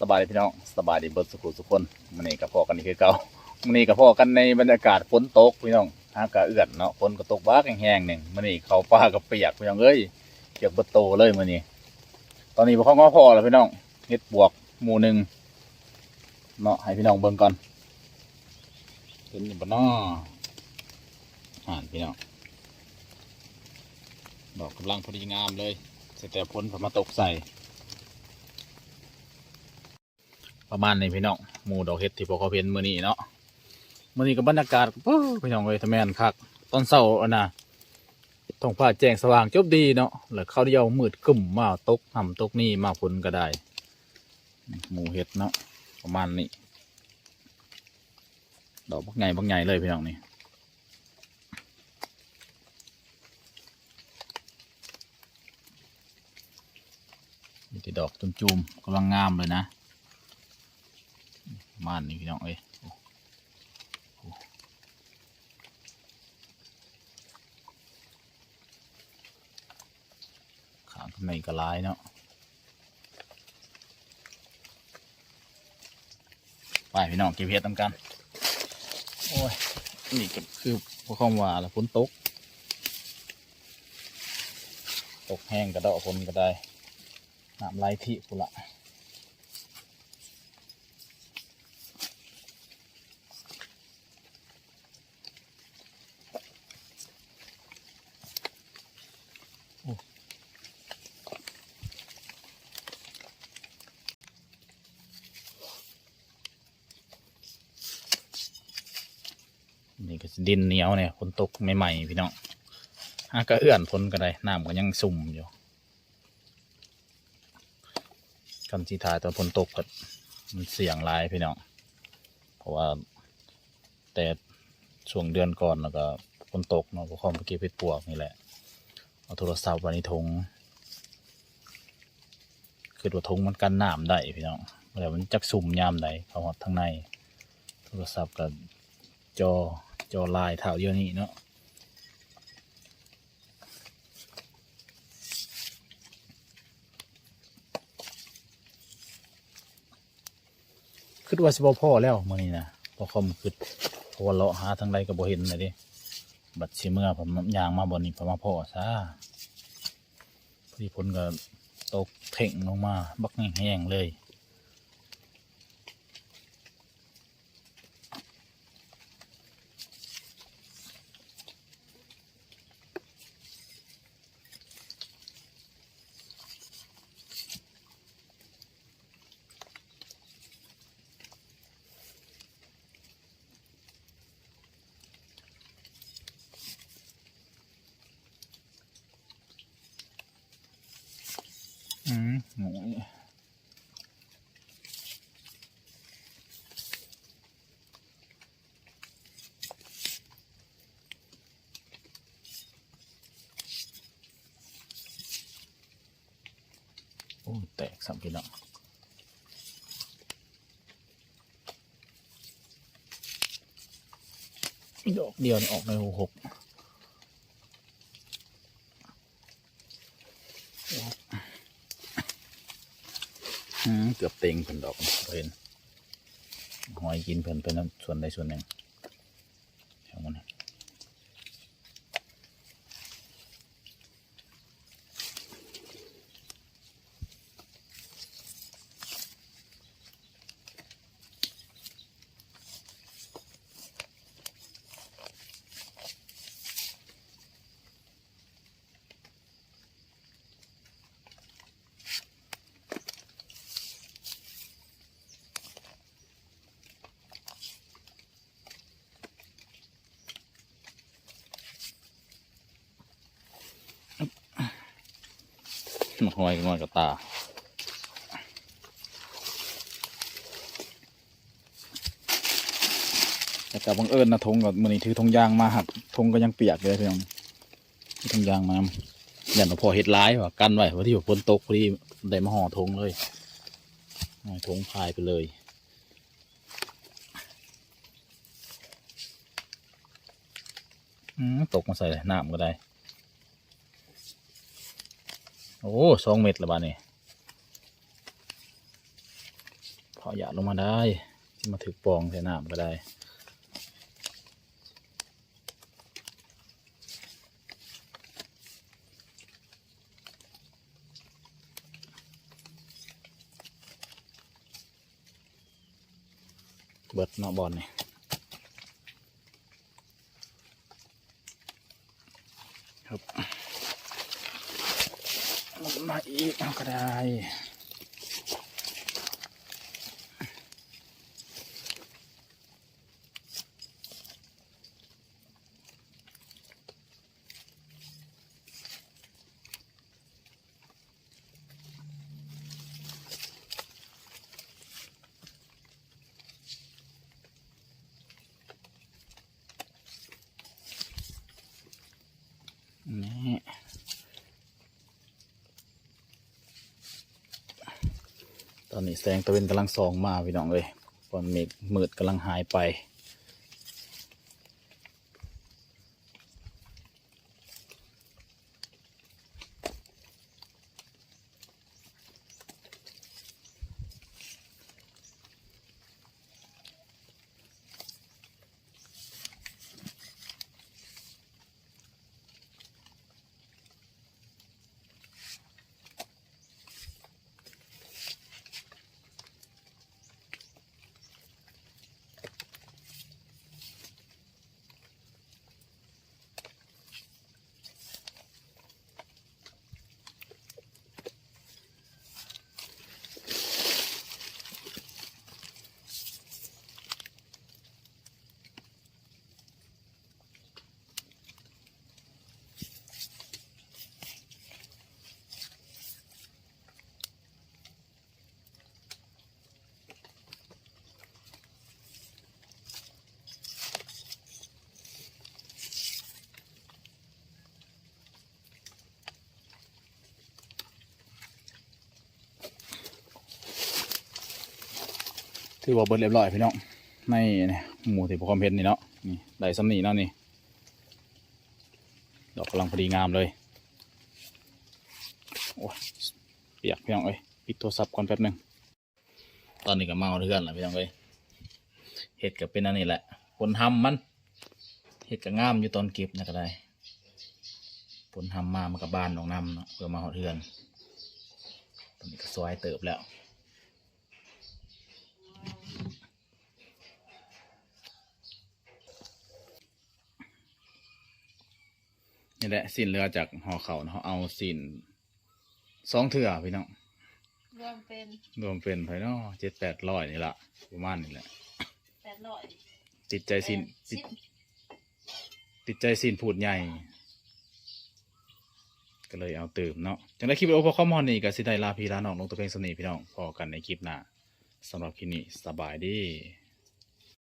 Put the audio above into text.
สบายดีพี่น้องสบายดีเบิร์ดสุขุสุคนมันนี่กับพ่อกันนี่คือเก่ามันนี่กับพ่อกันในบรรยากาศฝนตกพี่น้องอากาศเอื้อนเนาะฝนก็ตกบ้าแห้งๆหนึ่งมันนี่เขาป้ากับเปียกพี่น้องเอ้ยเปียกเบิดโตเลยมันนี่ตอนนี้พ่อง้อพ่อแล้วพี่น้องเฮ็ดบวกหมู่หนึ่งเนาะให้พี่น้องเบิ่งก่อนเห็นอยู่บ่น้ออ่านพี่น้องดอกกำลังพอดีงามเลยแต่ฝนผมมาตกใส่ ประมาณนี้พี่น้องหมูดอกเห็ดที่พวกเขาเห็นมื้อนี้เนาะมื้อนี้ก็บบรรยากาศปุ๊บพี่น้องเอ้ยทแมนคักตอนเช้าอันน่ะท้องฟ้าแจ้งสว่างจบดีเนาะแล้วเข้าเดียวมืดกึ่มมาตกห่ำตกนี่มาฝนก็ได้ หมูเห็ดเนาะประมาณนี้ ดอกบักใหญ่บักใหญ่เลยพี่น้องนี่มีแต่ดอกจุ่มๆกำลังงามเลยนะ ม่านนี่พี่น้องเอ้ยขางข้างในก็หลายเนาะไปพี่น้องเก็บเห็ดตามกัน โอ้ย นี่ก็คือพวกเขาว่าแล้วฝนตก ตกแห้งกระดาะฝนก็ได้น้ำไหลที่กุละ นี่ก็ดินเหนียวเนี่ยฝนตกใหม่ๆพี่น้องหากระเอื้อนฝนก็ได้น้ำก็ยังสุ่มอยู่คำจีทายตอนฝนตกก็มันเสี่ยงลายพี่น้องเพราะว่าแต่ช่วงเดือนก่อนแล้วก็ฝนตกเนาะกเขาไปเก็บเห็ดปวกนี่แหละเอาโทรศัพท์ว้ในถุงคือว่าถุงมันกันน้ำได้พี่น้องแล้วมันจักสุ่มยามใดเขาหอดทั้งใน โทรศัพท์กับจอ จอลายเท่าเดียวนี้เนาะคือว่าสิบพ่อแล้วมื่อนี้นะพอคอมคือพราะว่าเลาะหาทางใดก็บ่เห็นเลยดิบัดสิเมื่อผมยางมาบนนี้ผมมาพ่อซะพอดีผลก็ตกเพ่งลงมา บักแห้งเลย หมูโอ้แตกสามพี่น้องดอกเดียวออกในหก เกือบเต็งเพิ่นดอกเพิ่นหอยกินเพิ่นเป็นส่วนใดส่วนหนึ่ง หอยงอยกับตาแต่กับบังเอิญนะทงกับมือนี้ถือทงยางมาหักทงก็ยังเปียกเลยเพี่น้องทงยางมาอย่ามาพอเห็ดร้ายว่ะกันไว้เพราะที่ฝนตกพอดีได้มาห่อทงเลยทงพายไปเลยอืมตกมาใส่น้ำก็ได้ โอ้สองเม็ดละบ้านนี่พอหยาดลงมาได้ ที่มาถือปองใส่น้ำก็ได้เบิดนาบอลนี่ครับ อีกเอาก็ได้ นี่ต อนนี้แสงตะเวนกำลังส่องมาพี่น้องเลยตอนเมฆมืดกำลังหายไป ถือว่าเบิดเรียบร้อยพี่น้องในนี่หมูที่ผมความเพ็นนี่เนาะนี่ได้สำนีเนาะนี่ดอกกำลังพอดีงามเลยโอ้ยเปียกพี่น้องเอ้ยปิดโทรศัพท์ก่อนแป๊บหนึงตอนนี้ก็เมาเทือนแล้วพี่น้องเอ้ยเห็ดก็เป็นอันนี้แหละผลทำมันเห็ดก็งามอยู่ตอนเก็บนะก็ได้ผลทำมามันก็บานออกน้ำเนาะเพื่อมาหอดเทือนตอนนี้ก็สวยเติบแล้ว นี่แหละสินเรือจากห่อเขาเนาะเอาสินสองเถื่อพี่น้องรวมเป็นรวมเป็นไปเนาะเจ็ดแปดร้อยนี่ละประมาณนี่แหละแปดร้อยติดใจสินสิติดบติดใจสินพูดใหญ่ ก็เลยเอาเติมเนาะจังได้คลิปวิดีโอพอข้อมอนนี่ก็สิได้ลาพี่ลาน้องลงตัวเพลงสนีพี่น้องพอกันในคลิปหน้าสำหรับคลิปนี้สบายดี